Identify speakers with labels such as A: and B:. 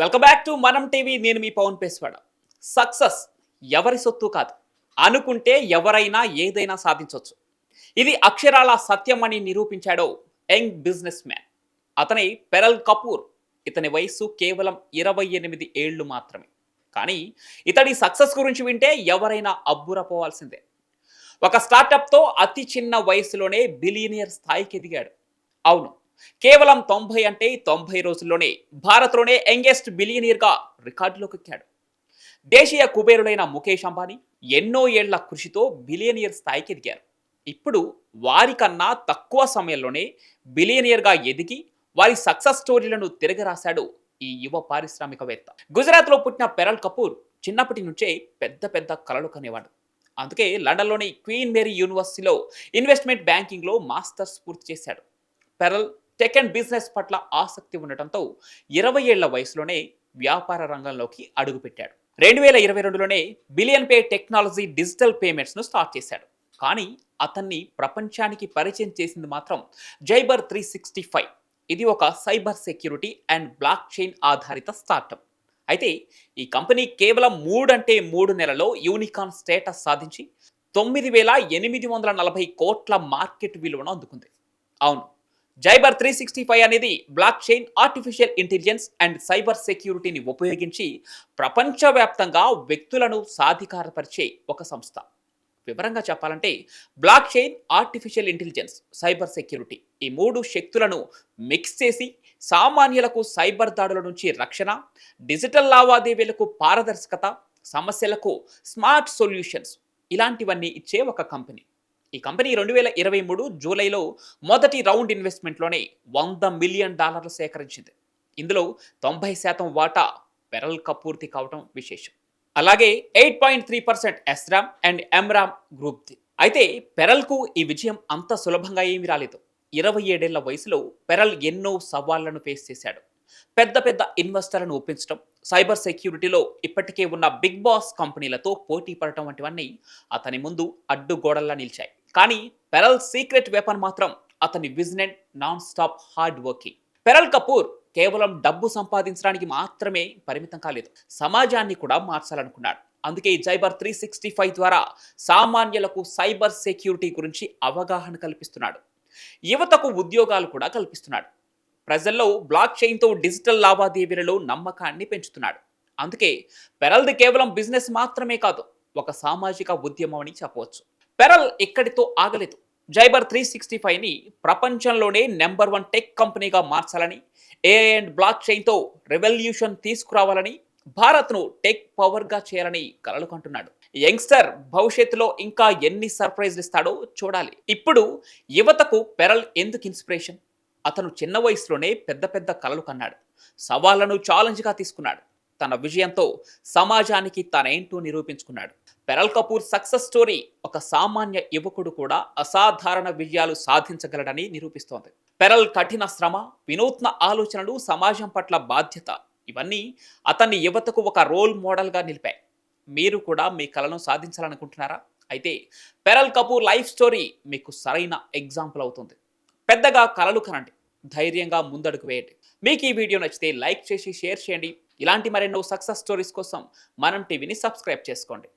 A: Welcome back to Manam TV నేను మీ Pawan పేస్వాడ. Success ఎవరి సొత్తు కాదు. అనుకుంటే ఎవరైనా ఏదైనా సాధించవచ్చు ఇది అక్షరాల సత్యం అని నిరూపించాడో యంగ్ బిజినెస్ మ్యాన్ అతని పెరల్ కపూర్. ఇతని వయస్సు కేవలం ఇరవై ఎనిమిది ఏళ్ళు మాత్రమే. కానీ ఇతడి సక్సెస్ గురించి వింటే ఎవరైనా అబ్బురపోవాల్సిందే. ఒక స్టార్టప్తో అతి చిన్న వయసులోనే బిలియనియర్ స్థాయికి ఎదిగాడు. అవును కేవలం తొంభై అంటే తొంభై రోజుల్లోనే భారత్లోనే యంగెస్ట్ బిలియనీర్గా రికార్డులోకి ఎక్కాడు. దేశీయ కుబేరులైన ముఖేష్ అంబానీ ఎన్నో ఏళ్ళ కృషితో బిలియనియర్ స్థాయికి ఎదిగారు. ఇప్పుడు వారికన్నా తక్కువ సమయంలోనే బిలియనియర్గా ఎదిగి వారి సక్సెస్ స్టోరీలను తిరగరాశాడు ఈ యువ పారిశ్రామికవేత్త. గుజరాత్లో పుట్టిన పెరల్ కపూర్ చిన్నప్పటి నుంచే పెద్ద పెద్ద కలలు కనేవాడు. అందుకే లండన్లోని క్వీన్ మేరీ యూనివర్సిటీలో ఇన్వెస్ట్మెంట్ బ్యాంకింగ్లో మాస్టర్స్ పూర్తి చేశాడు. పెరల్ టెక్ అండ్ బిజినెస్ పట్ల ఆసక్తి ఉండటంతో ఇరవై ఏళ్ళ వయసులోనే వ్యాపార రంగంలోకి అడుగుపెట్టాడు. రెండు వేల ఇరవై రెండులోనే బిలియన్ పే టెక్నాలజీ డిజిటల్ పేమెంట్స్ను స్టార్ట్ చేశాడు. కానీ అతన్ని ప్రపంచానికి పరిచయం చేసింది మాత్రం జైబర్ త్రీ సిక్స్టీ ఫైవ్. ఇది ఒక cyber security and blockchain ఆధారిత స్టార్టప్. అయితే ఈ కంపెనీ కేవలం మూడంటే మూడు నెలలో యూనికాన్ స్టేటస్ సాధించి తొమ్మిది వేల ఎనిమిది వందల నలభై కోట్ల మార్కెట్ విలువను అందుకుంది. అవును జైబర్ త్రీ సిక్స్టీ ఫైవ్ అనేది blockchain artificial intelligence and cyber సెక్యూరిటీని ఉపయోగించి ప్రపంచవ్యాప్తంగా వ్యక్తులను సాధికారపరిచే ఒక సంస్థ. వివరంగా చెప్పాలంటే blockchain artificial intelligence cyber security ఈ మూడు శక్తులను మిక్స్ చేసి సామాన్యులకు సైబర్ దాడుల నుంచి రక్షణ డిజిటల్ లావాదేవీలకు పారదర్శకత సమస్యలకు స్మార్ట్ సొల్యూషన్స్ ఇలాంటివన్నీ ఇచ్చే ఒక కంపెనీ ఈ కంపెనీ రెండు వేల ఇరవై మూడు జూలైలో మొదటి రౌండ్ ఇన్వెస్ట్మెంట్లోనే వంద మిలియన్ డాలర్లు సేకరించింది. ఇందులో తొంభై శాతం వాటా పెరల్ కపూర్తి కావడం విశేషం. అలాగే eight point three percent SRAM and MRAM గ్రూప్ది. అయితే పెరల్కు ఈ విజయం అంత సులభంగా ఏమీ రాలేదు. ఇరవై ఏడేళ్ళ వయసులో పెరల్ ఎన్నో సవాళ్ళను ఫేస్ చేశాడు. పెద్ద పెద్ద ఇన్వెస్టర్లను ఒప్పించడం సైబర్ సెక్యూరిటీలో ఇప్పటికే ఉన్న బిగ్ బాస్ కంపెనీలతో పోటీ పడటం వంటివన్నీ అతని ముందు అడ్డుగోడల్లా నిలిచాయి. కానీ పెరల్ సీక్రెట్ వెపన్ మాత్రం అతని విజినెంట్ nonstop hard working. Pearl Kapur కేవలం డబ్బు సంపాదించడానికి మాత్రమే పరిమితం కాలేదు. సమాజాన్ని కూడా మార్చాలనుకున్నాడు. అందుకే జైబర్ త్రీ సిక్స్టీ ఫైవ్ ద్వారా సామాన్యులకు సైబర్ సెక్యూరిటీ గురించి అవగాహన కల్పిస్తున్నాడు. యువతకు ఉద్యోగాలు కూడా కల్పిస్తున్నాడు. ప్రజల్లో బ్లాక్ చైన్తో డిజిటల్ లావాదేవీలలో నమ్మకాన్ని పెంచుతున్నాడు. అందుకే పెరల్ది కేవలం బిజినెస్ మాత్రమే కాదు ఒక సామాజిక ఉద్యమం అని చెప్పవచ్చు. పెరల్ ఇక్కడితో ఆగలేదు. జైబర్ త్రీ సిక్స్టీ ఫైవ్ని ప్రపంచంలోనే నెంబర్ వన్ టెక్ కంపెనీగా మార్చాలని ఏఐ అండ్ బ్లాక్ చైన్తో రెవల్యూషన్ తీసుకురావాలని భారత్ను టెక్ పవర్గా చేయాలని కలలు కంటున్నాడు. యంగ్స్టర్ భవిష్యత్తులో ఇంకా ఎన్ని సర్ప్రైజ్లు ఇస్తాడో చూడాలి. ఇప్పుడు యువతకు పెరల్ ఎందుకు ఇన్స్పిరేషన్? అతను చిన్న వయసులోనే పెద్ద పెద్ద కలలు కన్నాడు. సవాళ్ళను ఛాలెంజ్గా తీసుకున్నాడు. తన విజయంతో సమాజానికి తనేంటో నిరూపించుకున్నాడు. పెరల్ కపూర్ సక్సెస్ స్టోరీ ఒక సామాన్య యువకుడు కూడా అసాధారణ విజయాలు సాధించగలడని నిరూపిస్తోంది. పెరల్ కఠిన శ్రమ వినూత్న ఆలోచనలు సమాజం పట్ల బాధ్యత ఇవన్నీ అతన్ని యువతకు ఒక రోల్ మోడల్గా నిలిపాయి. మీరు కూడా మీ కలను సాధించాలనుకుంటున్నారా? అయితే పెరల్ కపూర్ లైఫ్ స్టోరీ మీకు సరైన ఎగ్జాంపుల్ అవుతుంది. పెద్దగా కలలు కనండి ధైర్యంగా ముందడుగు వేయండి. మీకు ఈ వీడియో నచ్చితే లైక్ చేసి షేర్ చేయండి. ఇలాంటి మరెన్నో సక్సెస్ స్టోరీస్ కోసం మనం టీవీని సబ్స్క్రైబ్ చేసుకోండి.